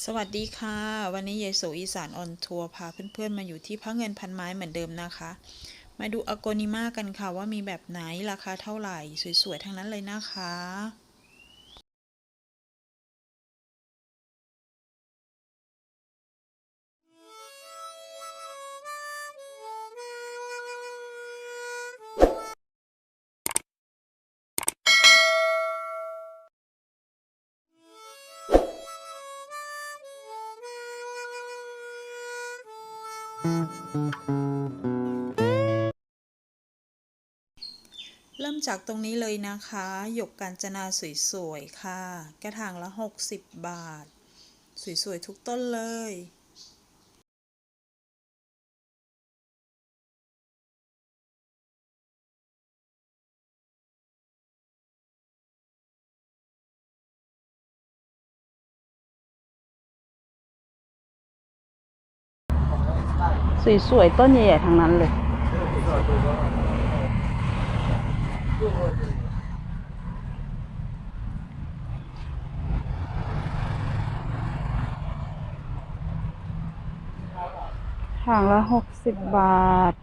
สวัสดีค่ะ วันนี้ยายโสอีสานออนทัวร์พาเพื่อนๆมาอยู่ที่พระเงินพันไม้เหมือนเดิมนะคะ มาดูอโกนิมากันค่ะว่ามีแบบไหนราคาเท่าไหร่ สวยๆ ทั้งนั้นเลยนะคะ เริ่มจากตรงนี้เลยนะคะ หยกกาญจนาสวยๆ ค่ะ กระถางละ 60 บาท สวยๆ ทุกต้นเลย สวยๆต้นใหญ่ๆทั้งนั้นเลย ห่างละหกสิบบาท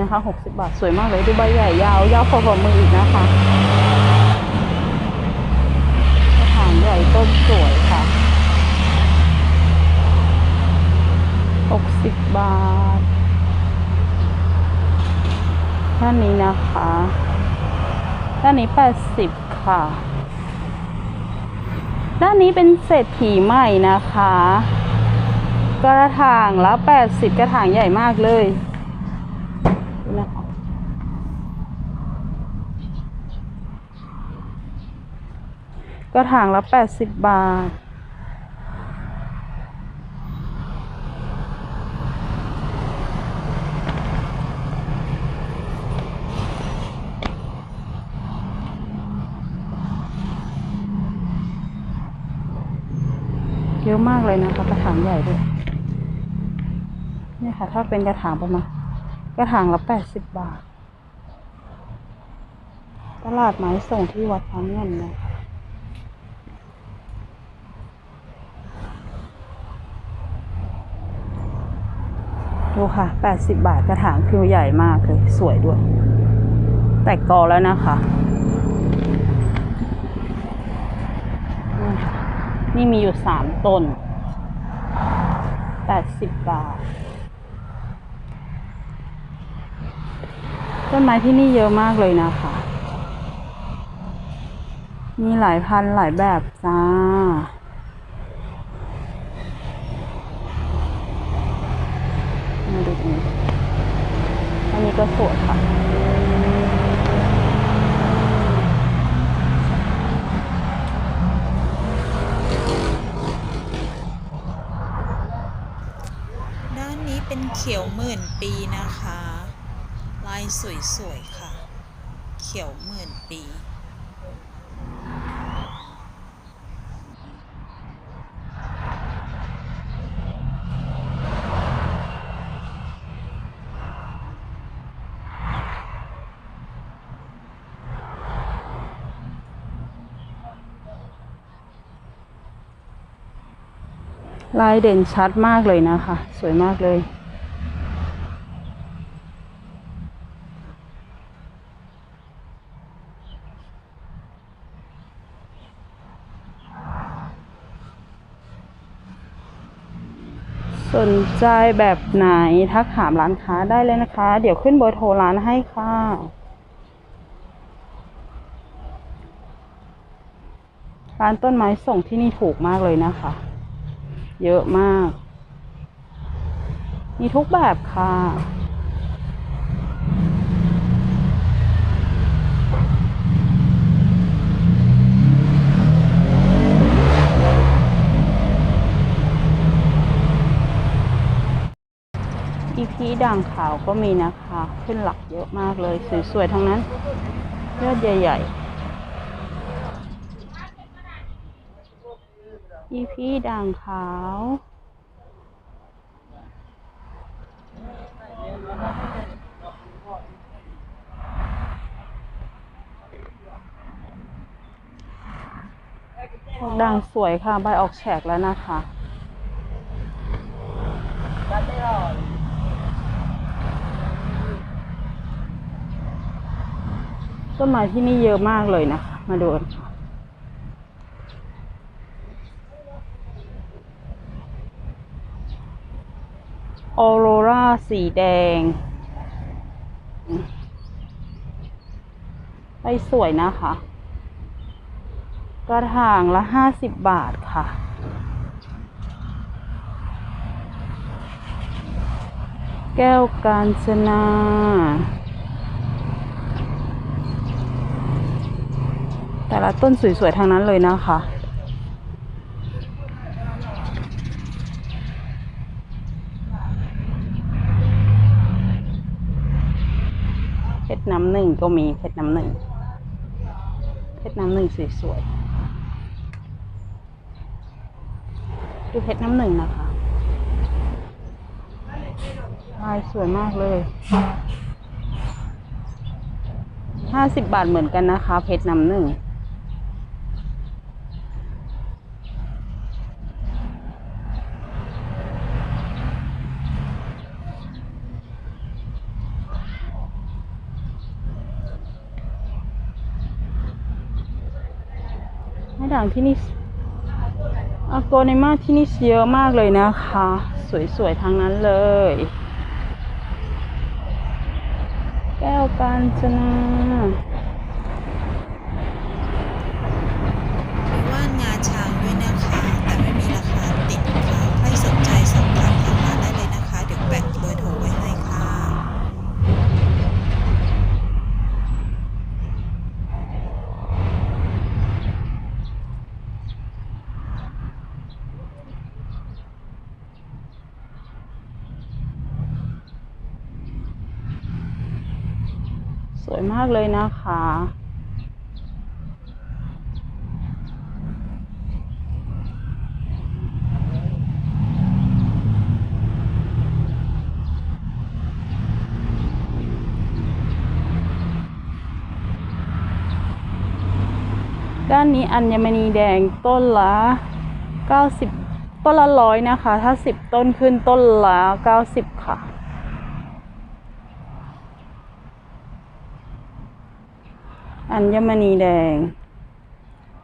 นะคะหกสิบบาท สวยมากเลย ดูใบใหญ่ยาว ยาวพอกับมืออีกนะคะถางใหญ่ ต้นสวยค่ะหกสิบบาท ด้านนี้นะคะ ด้านนี้แปดสิบค่ะ ด้านนี้เป็นเศรษฐีใหม่นะคะ กระถางละแปดสิบกระถางใหญ่มากเลยดูนะคะก ระถางละแปดสิบาท เยอะมากเลยนะคะกระถางใหญ่ด้วยนี่ค่ะ ถ้าเป็นกระถางประมาณกระถางละแปดสิบาท ตลาดไม้ส่งที่วัดพระเงินนะคะ ดูค่ะแปดสิบบาทกระถางคือใหญ่มากเลย สวยด้วย แตกกอแล้วนะคะ นี่มีอยู่สามต้นแปดสิบบาท ต้นไม้ที่นี่เยอะมากเลยนะคะ มีหลายพันหลายแบบจ้า มาดูตรงนี้ อันนี้ก็สวยค่ะ ด้านนี้เป็นเขียวหมื่นปีนะคะ ลายสวยๆค่ะ เขียวหมื่นปี ลายเด่นชัดมากเลยนะคะ สวยมากเลย สนใจแบบไหนทักถามร้านค้าได้เลยนะคะ เดี๋ยวขึ้นเบอร์โทรร้านให้ค่ะร้านต้นไม้ส่งที่นี่ถูกมากเลยนะคะ เยอะมาก มีทุกแบบค่ะอีพีด่างขาวก็มีนะคะ ขึ้นหลักเยอะมากเลย สวยๆ ทั้งนั้นยอดใหญ่ ๆ อีพีด่างขาว ด่างสวยค่ะ ใบออกแฉกแล้วนะคะต้นไม้ที่นี่เยอะมากเลยนะะมาดู ออโรราสีแดงอืมใบสวยนะคะ กระถางละห้าสิบบาทค่ะ แก้วกาญจนาแต่ละต้นสวยๆทางนั้นเลยนะคะ เพชรน้ำหนึ่งก็มีเพชรน้ำหนึ่งเพชรน้ำหนึ่งสวยๆดูเพชรน้ำหนึ่งนะคะลายสวยมากเลยห้าสิบบาทเหมือนกันนะคะ เพชรน้ำหนึ่ง ด่างที่นี่อาโกเนมาที่นี่เยอะมากเลยนะคะ สวยๆทางนั้นเลย แก้วกาญจนา วยมากเลยนะคะ ด้านนี้อัญมณีแดงต้นละ 90 ต้นละร้อยนะคะ ถ้า 10 ต้นขึ้นต้นละ 90 ค่ะ อัญมณีแดง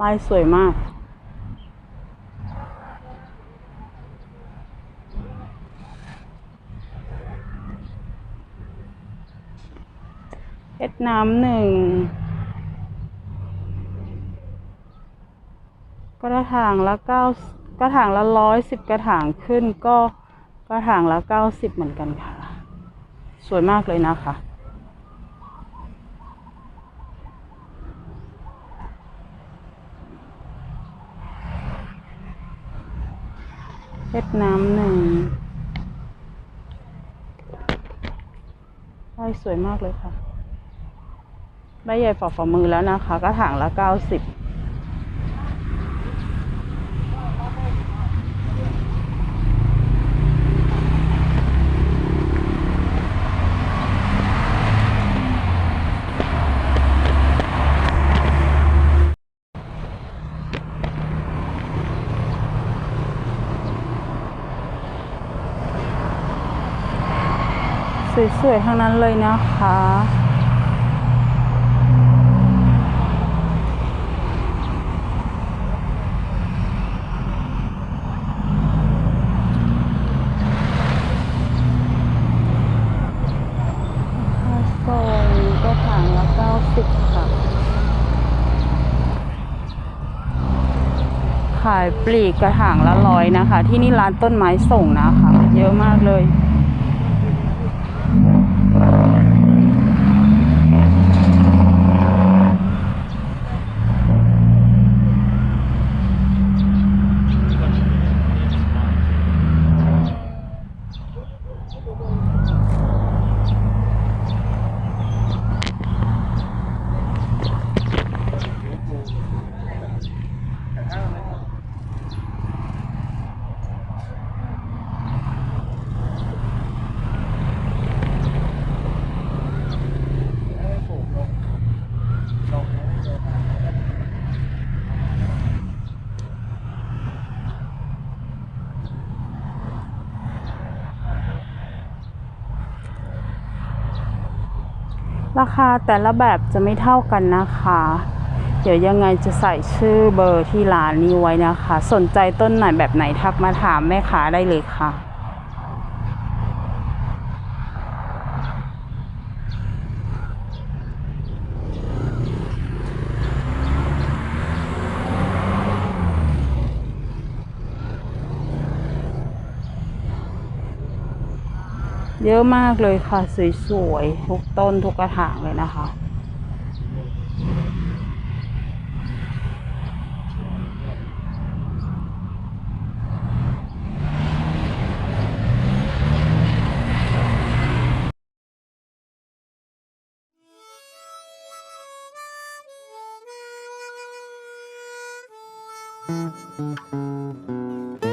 ลายสวยมาก เพชรน้ำหนึ่ง กระถางละเก้ากระถางละร้อยสิบกระถางขึ้นก็กระถางละเก้าสิบเหมือนกันค่ะ สวยมากเลยนะคะ เพชรน้ำหนึ่งใบสวยมากเลยค่ะ ใบใหญ่ฝ่าฝ่ามือแล้วนะคะ กระถางละเก้าสิบ สวยๆทั้งนั้นเลยนะคะค่าส่งก็ถังละ90ค่ะ ขายปลีกกระถางละร้อยนะคะ ที่นี่ร้านต้นไม้ส่งนะคะ เยอะมากเลย ราคาแต่ละแบบจะไม่เท่ากันนะคะ เดี๋ยวยังไงจะใส่ชื่อเบอร์ที่ร้านนี้ไว้นะคะ สนใจต้นไหนแบบไหนทักมาถามแม่ค้าได้เลยค่ะ เยอะมากเลยค่ะ สวยๆ ทุกต้นทุกกระถางเลยนะคะ Thank